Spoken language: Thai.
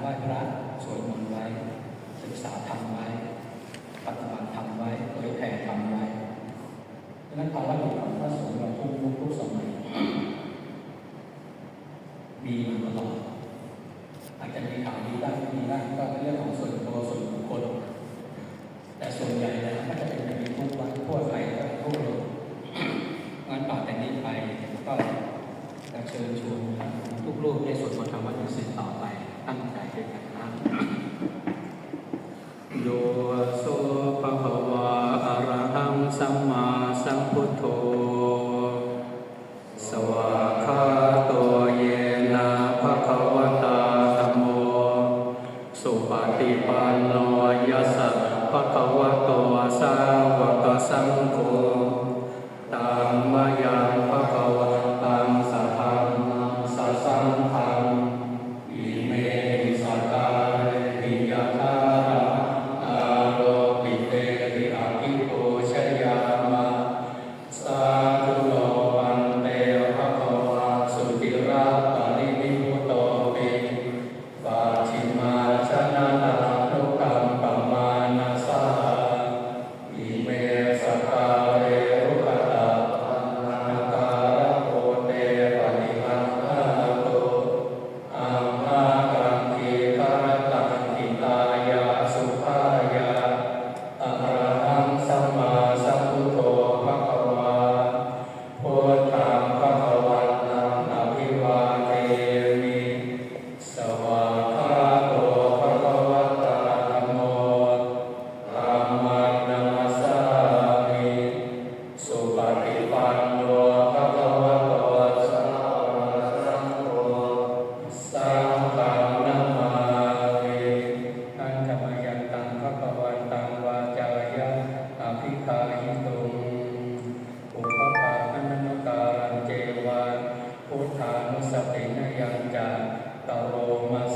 ไหว้พระสวดมนต์ไว้ ศึกษาธรรมไว้ ปฏิบัติธรรมไว้เผยแผ่ธรรมไว้ดังนั้นภารกิจของพระสงฆ์เราทุกยุคทุกสมัยมีมาตลอดอาจจะมีข่าวดีบ้างม่ดีบ้างก็เป็นเรื่องของส่วนตัวส่วนบุคคลแต่ส่วนใหญ่แล้วก็จะเป็นแบบนี้ทุกวันทั่วไปและทั่วโลกงั้นต่อแต่นี้ไปก็จะเชิญชวนทุกรูปได้สวนต์ธรรมะดุสิตต่อไปตั้งใจด้วยกันนะ โยโสภะคะวะอะระหังสัมมาสัมพุทโธ สวากขาโตเยนะภะคะวะตาธัมโม สุปฏิปันโนยัสสะภะคะวะโตสาวกสังโฆ Pablo Más